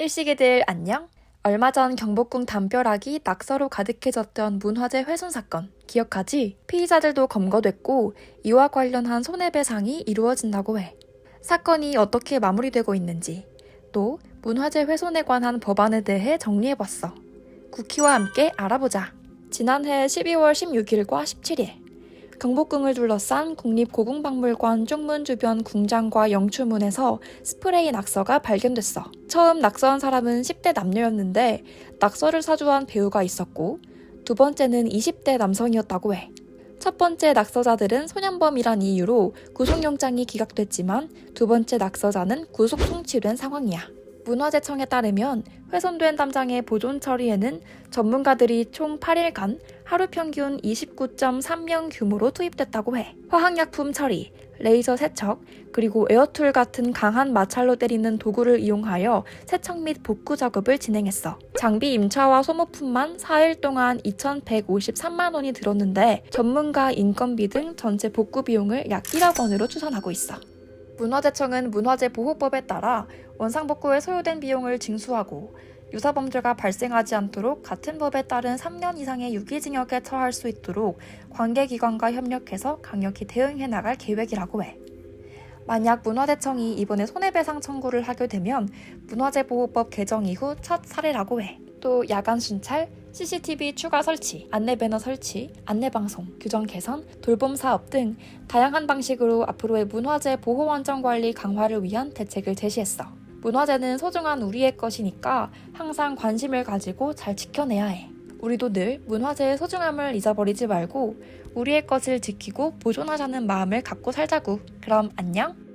일시기들 안녕? 얼마 전 경복궁 담벼락이 낙서로 가득해졌던 문화재 훼손 사건 기억하지? 피의자들도 검거됐고 이와 관련한 손해배상이 이루어진다고 해. 사건이 어떻게 마무리되고 있는지 또 문화재 훼손에 관한 법안에 대해 정리해봤어. 쿠키와 함께 알아보자. 지난해 12월 16일과 17일 경복궁을 둘러싼 국립고궁박물관 쪽문 주변 궁장과 영추문에서 스프레이 낙서가 발견됐어. 처음 낙서한 사람은 10대 남녀였는데 낙서를 사주한 배우가 있었고 두 번째는 20대 남성이었다고 해. 첫 번째 낙서자들은 소년범이란 이유로 구속영장이 기각됐지만 두 번째 낙서자는 구속 송치된 상황이야. 문화재청에 따르면 훼손된 담장의 보존 처리에는 전문가들이 총 8일간 하루 평균 29.3명 규모로 투입됐다고 해. 화학약품 처리, 레이저 세척, 그리고 에어툴 같은 강한 마찰로 때리는 도구를 이용하여 세척 및 복구 작업을 진행했어. 장비 임차와 소모품만 4일 동안 2,153만 원이 들었는데 전문가 인건비 등 전체 복구 비용을 약 1억 원으로 추산하고 있어. 문화재청은 문화재 보호법에 따라 원상복구에 소요된 비용을 징수하고 유사범죄가 발생하지 않도록 같은 법에 따른 3년 이상의 유기징역에 처할 수 있도록 관계기관과 협력해서 강력히 대응해 나갈 계획이라고 해. 만약 문화재청이 이번에 손해배상 청구를 하게 되면 문화재보호법 개정 이후 첫 사례라고 해. 또 야간 순찰, CCTV 추가 설치, 안내 배너 설치, 안내 방송, 규정 개선, 돌봄 사업 등 다양한 방식으로 앞으로의 문화재 보호 안전 관리 강화를 위한 대책을 제시했어. 문화재는 소중한 우리의 것이니까 항상 관심을 가지고 잘 지켜내야 해. 우리도 늘 문화재의 소중함을 잊어버리지 말고 우리의 것을 지키고 보존하자는 마음을 갖고 살자고. 그럼 안녕?